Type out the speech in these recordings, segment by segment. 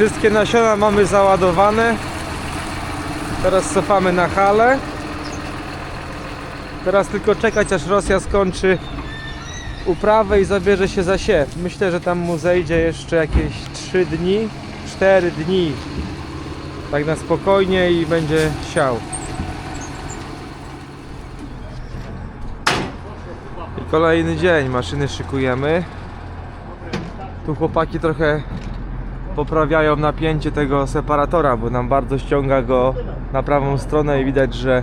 Wszystkie nasiona mamy załadowane. Teraz cofamy na halę. Teraz tylko czekać aż Rosja skończy uprawę i zabierze się za siew. Myślę, że tam mu zejdzie jeszcze jakieś 3 dni, 4 dni. Tak na spokojnie i będzie siał. I kolejny dzień, maszyny szykujemy. Tu chłopaki trochę poprawiają napięcie tego separatora, bo nam bardzo ściąga go na prawą stronę i widać, że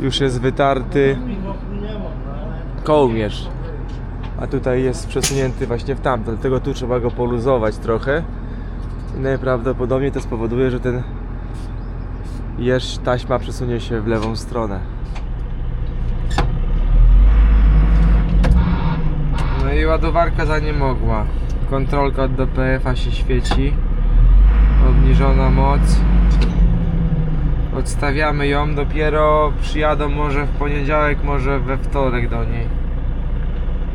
już jest wytarty kołmierz. A tutaj jest przesunięty właśnie w tamto, dlatego tu trzeba go poluzować trochę. I najprawdopodobniej to spowoduje, że ten jeż taśma przesunie się w lewą stronę. No i ładowarka za nie mogła. Kontrolka od DPF-a się świeci. Obniżona moc. Odstawiamy ją, dopiero przyjadą może w poniedziałek, może we wtorek do niej.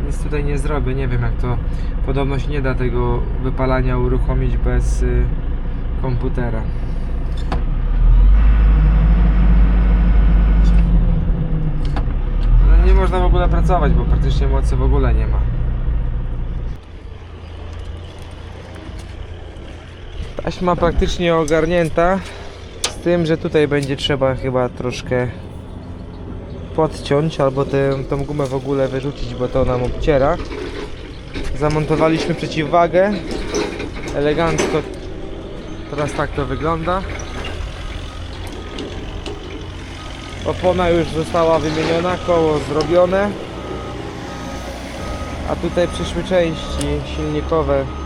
Nic tutaj nie zrobię, nie wiem jak to. Podobno się nie da tego wypalania uruchomić bez y, komputera. No nie można w ogóle pracować, bo praktycznie mocy w ogóle nie ma. Taśma praktycznie ogarnięta. Z tym, że tutaj będzie trzeba chyba troszkę podciąć albo tę, tą gumę w ogóle wyrzucić, bo to nam obciera. Zamontowaliśmy przeciwwagę. Elegancko. Teraz tak to wygląda. Opona już została wymieniona, koło zrobione. A tutaj przyszły części silnikowe.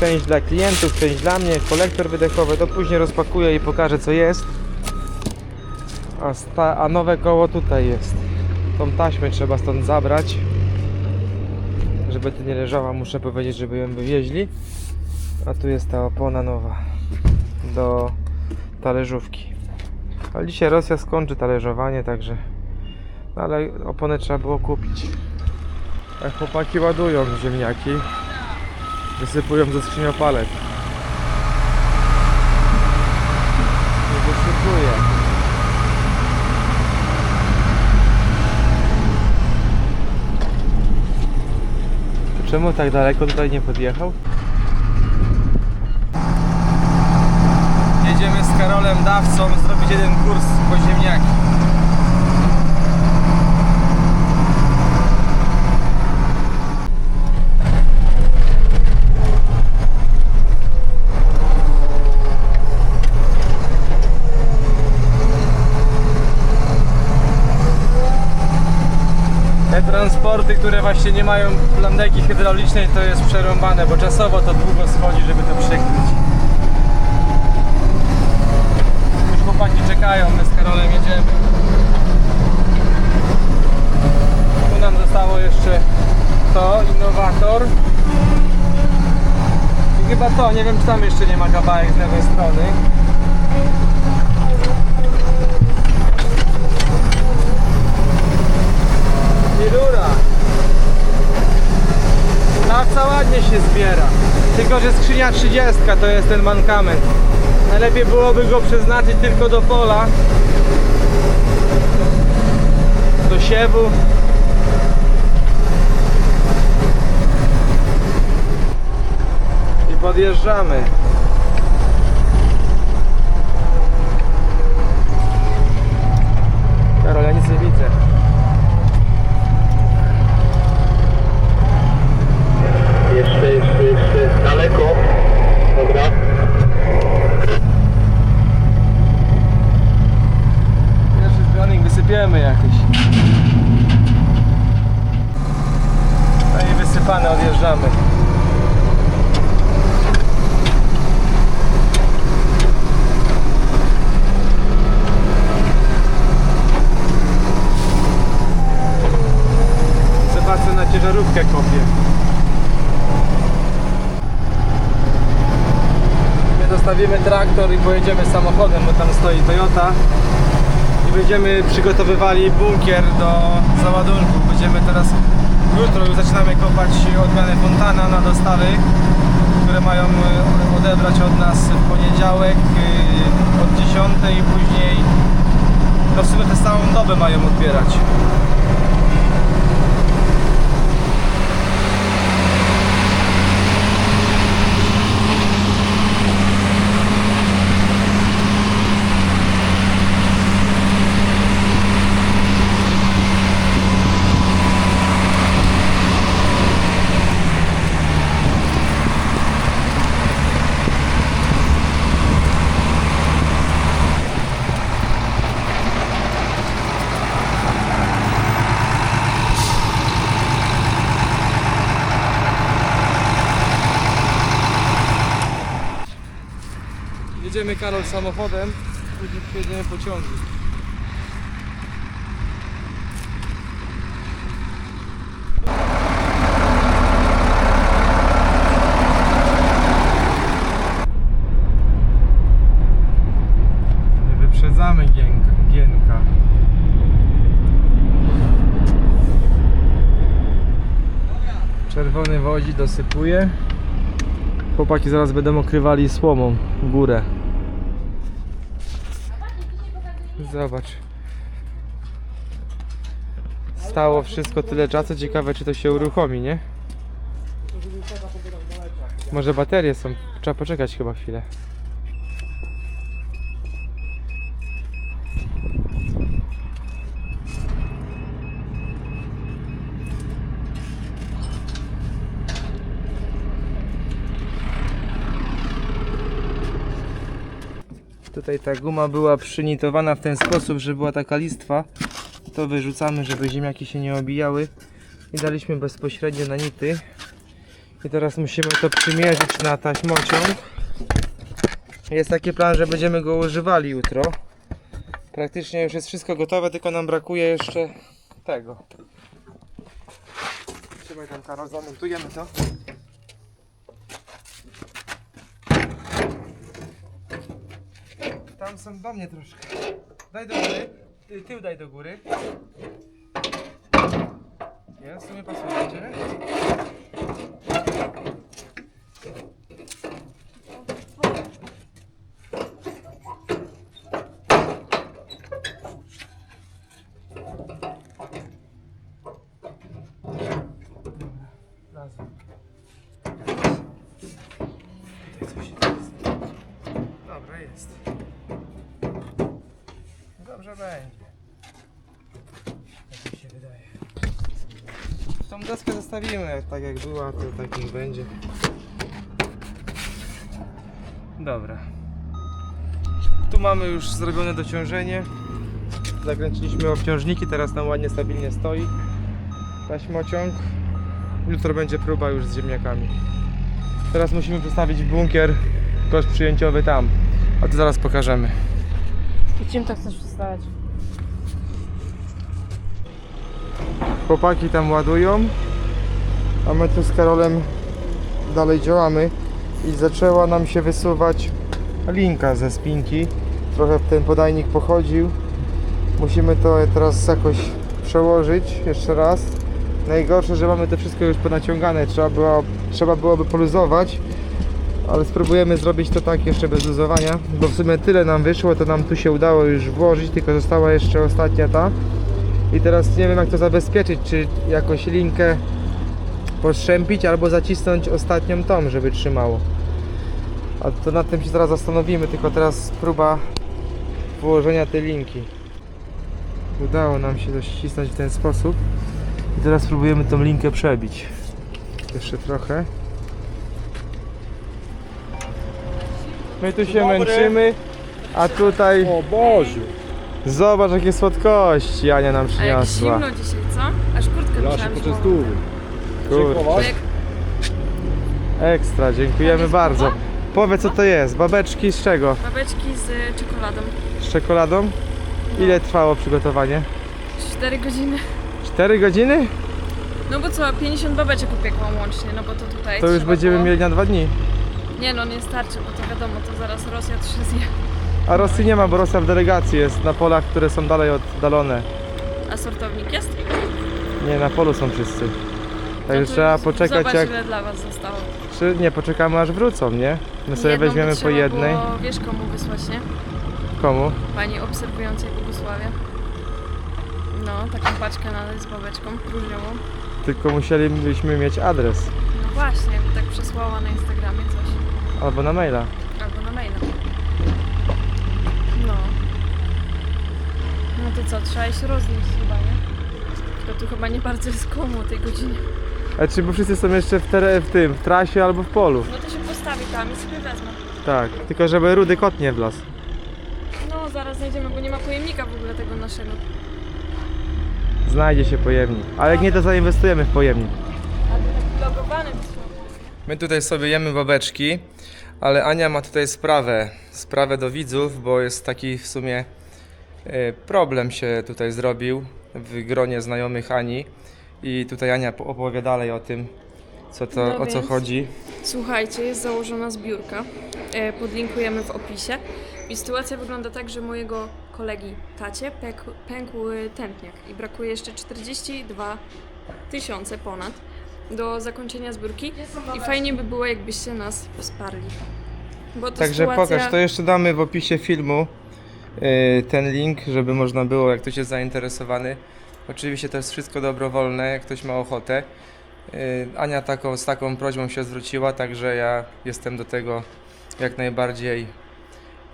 Część dla klientów, część dla mnie, kolektor wydechowy. To później rozpakuję i pokażę co jest. A, sta, a nowe koło tutaj jest. Tą taśmę trzeba stąd zabrać. Żeby tu nie leżała, muszę powiedzieć, żeby ją wywieźli. A tu jest ta opona nowa do talerzówki. Ale dzisiaj Rosja skończy talerzowanie, także. no Ale oponę trzeba było kupić. A chłopaki ładują ziemniaki. Wysypują ze skrzyniopalek. Nie wysypuje. Czemu tak daleko tutaj nie podjechał? Jedziemy z Karolem Dawcą zrobić jeden kurs po ziemniaki. Transporty, które właśnie nie mają plandeki hydraulicznej, to jest przerąbane, bo czasowo to długo schodzi, żeby to przykryć. Już chłopaki czekają, my z Karolem jedziemy. Tu nam zostało jeszcze to, innowator. I chyba to, nie wiem czy tam jeszcze nie ma kawałek z lewej strony. Rura. Nawca ładnie się zbiera. Tylko, że skrzynia 30 to jest ten mankament. Najlepiej byłoby go przeznaczyć tylko do pola. Do siewu. I podjeżdżamy. Karol, ja nic nie widzę. Jeszcze, jeszcze, jeszcze daleko. My dostawimy traktor i pojedziemy samochodem, bo tam stoi Toyota i będziemy przygotowywali bunkier do załadunku. Będziemy teraz jutro już zaczynamy kopać odmianę fontana na dostawy, które mają e, odebrać od nas w poniedziałek yy, od 10 i później no w sumie tę całą dobę mają odbierać. Jedziemy Karol samochodem, później pojedziemy pociągiem. Wyprzedzamy Gienka. Czerwony wodzi dosypuje. Chłopaki zaraz będą okrywali słomą górę. Zobacz. Stało wszystko tyle czasu. Ciekawe, czy to się uruchomi, nie? Może baterie są. Trzeba poczekać chyba chwilę. Tutaj ta guma była przynitowana w ten sposób, że była taka listwa. To wyrzucamy, żeby ziemniaki się nie obijały. I daliśmy bezpośrednio na nity. I teraz musimy to przymierzyć na taśmociąg. Jest taki plan, że będziemy go używali jutro. Praktycznie już jest wszystko gotowe, tylko nam brakuje jeszcze tego. Trzymaj tam Karol, zamontujemy to. Tam są do mnie troszkę. Daj do góry. Ty, tył daj do góry. Jest, w sumie pasujecie. Razem. Tutaj coś jest. Dobra, jest. Dobrze będzie. Tak mi się wydaje. Zostawimy tak jak była, to tak niech będzie. Dobra. Tu mamy już zrobione dociążenie. Zakręciliśmy obciążniki, teraz nam ładnie stabilnie stoi. Taśmociąg. Jutro będzie próba już z ziemniakami. Teraz musimy postawić bunkier, kosz przyjęciowy tam. A to zaraz pokażemy. I czym to chcesz przedstawiać? Chłopaki tam ładują, a my tu z Karolem dalej działamy i zaczęła nam się wysuwać linka ze spinki. Trochę ten podajnik pochodził. Musimy to teraz jakoś przełożyć jeszcze raz. Najgorsze, że mamy to wszystko już ponaciągane. Trzeba, było, trzeba byłoby poluzować, ale spróbujemy zrobić to tak jeszcze bez luzowania, bo w sumie tyle nam wyszło, to nam tu się udało już włożyć, tylko została jeszcze ostatnia ta. I teraz nie wiem jak to zabezpieczyć, czy jakoś linkę postrzępić albo zacisnąć ostatnią tą, żeby trzymało. A to nad tym się zaraz zastanowimy, tylko teraz próba włożenia tej linki. Udało nam się to ścisnąć w ten sposób. I teraz spróbujemy tą linkę przebić. Jeszcze trochę. My tu się męczymy, a tutaj O Boziu! zobacz jakie słodkości Ania nam A jak przyniosła. zimno dzisiaj, co? Aż kurtkę Ja się musiałam poczęstuję. Kurczę. Ekstra, dziękujemy bardzo. Powiedz co to jest, babeczki z czego? babeczki z y, czekoladą. Z czekoladą? Ile trwało przygotowanie? 4 godziny. 4 godziny? No bo co, 50 babeczek upiekłam łącznie, no bo to tutaj To już trzeba będziemy było... mieli na dwa dni. Nie no, nie starczy, bo to wiadomo, to zaraz Rosja to się zje. A Rosji nie ma, bo Rosja w delegacji jest na polach, które są dalej oddalone. A sortownik jest? Nie, na polu są wszyscy. Także to trzeba poczekać Zobacz jak... ile dla was zostało. Czy nie, poczekamy aż wrócą, nie? My sobie Jedną by weźmiemy po trzeba jednej. Było, wiesz komu wysłać, nie? Komu? Pani obserwującej Bogusławie. No, taką paczkę na z babeczką różniową. Tylko musielibyśmy mieć adres. No właśnie, jakby tak przesłała na Instagramie coś. Albo na maila. Albo na maila. No. No to co, trzeba się roznieść chyba, nie? Tylko tu chyba nie bardzo jest komu o tej godzinie. A czy bo wszyscy są jeszcze w, tere, w tym, w trasie albo w polu. No to się postawi tam i sobie wezmę. Tak, tylko żeby rudy kot nie wlazł. No, zaraz znajdziemy, bo nie ma pojemnika w ogóle tego naszego. Znajdzie się pojemnik. Ale jak nie, to zainwestujemy w pojemnik. Albo taki logowany. My tutaj sobie jemy babeczki, ale Ania ma tutaj sprawę, sprawę do widzów, bo jest taki w sumie e, problem się tutaj zrobił w gronie znajomych Ani i tutaj Ania po- opowie dalej o tym, co to, No o co więc- chodzi. Słuchajcie, jest założona zbiórka. E, podlinkujemy w opisie. I sytuacja wygląda tak, że mojego kolegi tacie pękł, pękł e, tętniak i brakuje jeszcze 42 tysiące ponad do zakończenia zbiórki. I fajnie by było, jakbyście nas wsparli. Także sytuacja... pokaż, to jeszcze damy w opisie filmu e, ten link, żeby można było, jak ktoś jest zainteresowany. Oczywiście to jest wszystko dobrowolne, jak ktoś ma ochotę. E, Ania taką, z taką prośbą się zwróciła, także ja jestem do tego jak najbardziej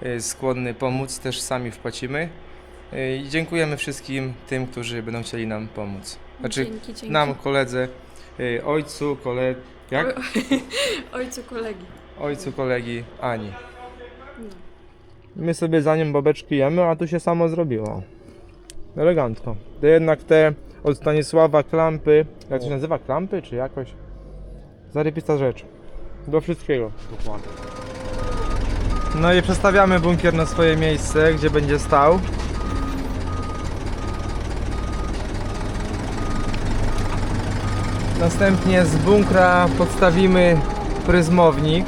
e, skłonny pomóc, też sami wpłacimy. E, I dziękujemy wszystkim tym, którzy będą chcieli nam pomóc. Znaczy Dzięki, dzięki. nam, koledze, ojcu, kole... jak? Oj- Ojcu kolegi. Ojcu kolegi Ani. No. My sobie za nią babeczki jemy, a tu się samo zrobiło. Elegancko. To jednak te od Stanisława klampy, jak to się nazywa? Klampy czy jakoś? Zarybista rzecz. Do wszystkiego. Dokładnie. No i przestawiamy bunkier na swoje miejsce, gdzie będzie stał. Następnie z bunkra podstawimy pryzmownik.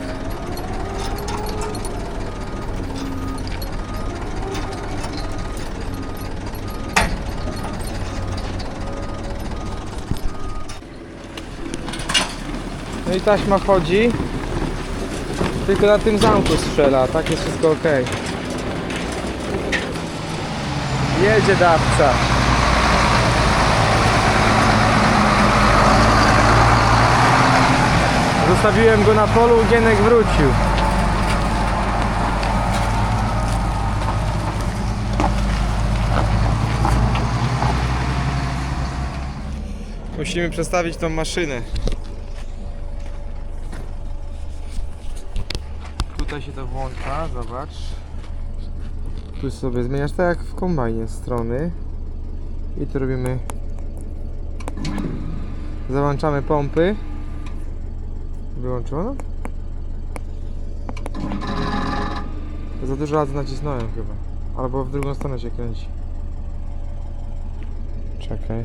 No i taśma chodzi. Tylko na tym zamku strzela, tak jest wszystko ok. Jedzie dawca. Zostawiłem go na polu, Gienek wrócił. Musimy przestawić tą maszynę. Tutaj się to włącza, zobacz. Tu sobie zmieniasz tak jak w kombajnie strony. I tu robimy. Załączamy pompy. Wyłączono? Za dużo razy nacisnąłem chyba. Albo w drugą stronę się kręci. Czekaj.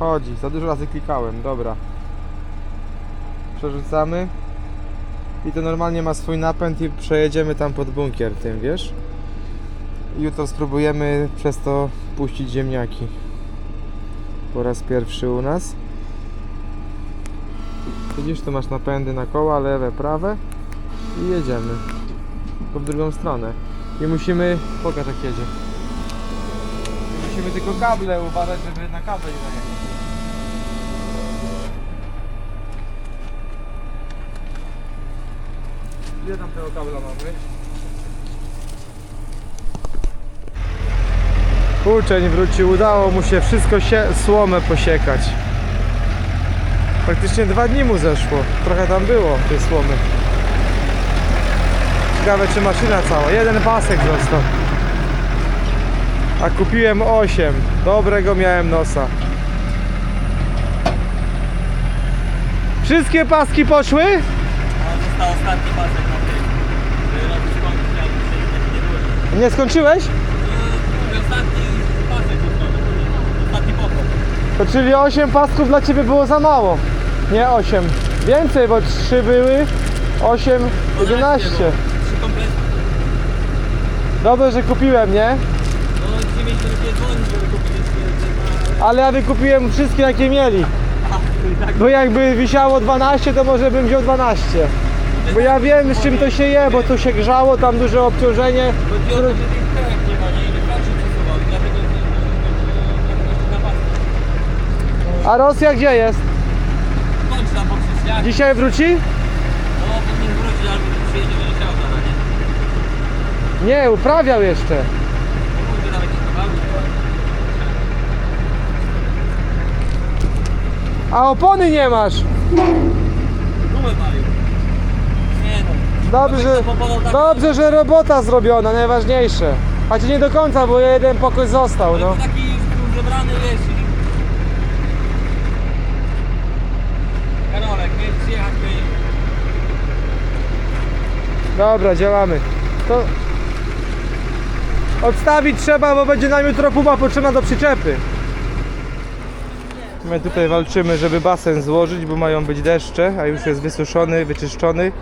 Chodzi, za dużo razy klikałem, dobra. Przerzucamy. I to normalnie ma swój napęd i przejedziemy tam pod bunkier tym, wiesz? Jutro spróbujemy przez to puścić ziemniaki. Po raz pierwszy u nas. Widzisz, tu masz napędy na koła, lewe, prawe. I jedziemy. Tylko w drugą stronę. I musimy... Pokaż jak jedzie. Musimy tylko kable uważać, żeby na kable nie. Ile tam tego kabla mamy? Uczeń wrócił, udało mu się wszystko się, słomę posiekać. Praktycznie dwa dni mu zeszło. Trochę tam było tej słomy. Ciekawe czy maszyna cała. Jeden pasek został. A kupiłem 8. Dobrego miałem nosa. Wszystkie paski poszły? A został ostatni pasek na tej. Robisz końcu, chciałem dzisiaj nie. Nie skończyłeś? Ostatni pasek. Ostatni pokój. To czyli 8 pasków dla Ciebie było za mało. Nie 8. Więcej, bo 3 były. 8, 11. Trzy komplety. Dobrze, że kupiłem, nie? No mieliśmy takie dzwonić, żeby kupić Ale ja wykupiłem wszystkie jakie mieli. Bo jakby wisiało 12, to może bym wziął 12. Bo ja wiem z czym to się je, bo to się grzało, tam duże obciążenie. A Rosja gdzie jest? Dzisiaj wróci? Nie? Uprawiał jeszcze. A opony nie masz. Gumę palił. Dobrze, dobrze, że robota zrobiona, najważniejsze. Choć nie do końca, bo jeden pokój został, no. taki był zebrany, wiesz. Karolek, nie przyjechać. Dobra, działamy. To odstawić trzeba, bo będzie nam jutro puma potrzebna do przyczepy. My tutaj walczymy, żeby basen złożyć, bo mają być deszcze, a już jest wysuszony, wyczyszczony.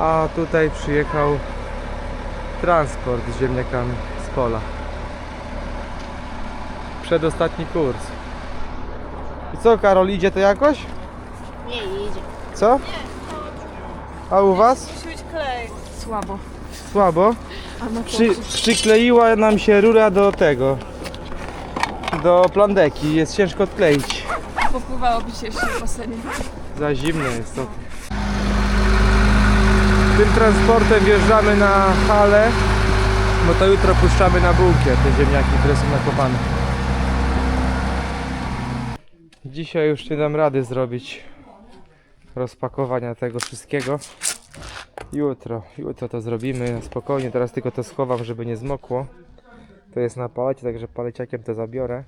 A tutaj przyjechał transport z ziemniakami z pola. Przedostatni kurs. I co Karol, idzie to jakoś? Nie idzie. Co? A u was? Musi być klej. Słabo. Słabo. Przy, przykleiła nam się rura do tego. Do plandeki. Jest ciężko odkleić. Popływałoby się jeszcze w basenie. Za zimno jest to. Tym transportem wjeżdżamy na halę, bo to jutro puszczamy na bułkę te ziemniaki, które są nakopane. Dzisiaj już nie dam rady zrobić rozpakowania tego wszystkiego. Jutro, jutro to zrobimy spokojnie. Teraz tylko to schowam, żeby nie zmokło. To jest na palecie, także paleciakiem to zabiorę.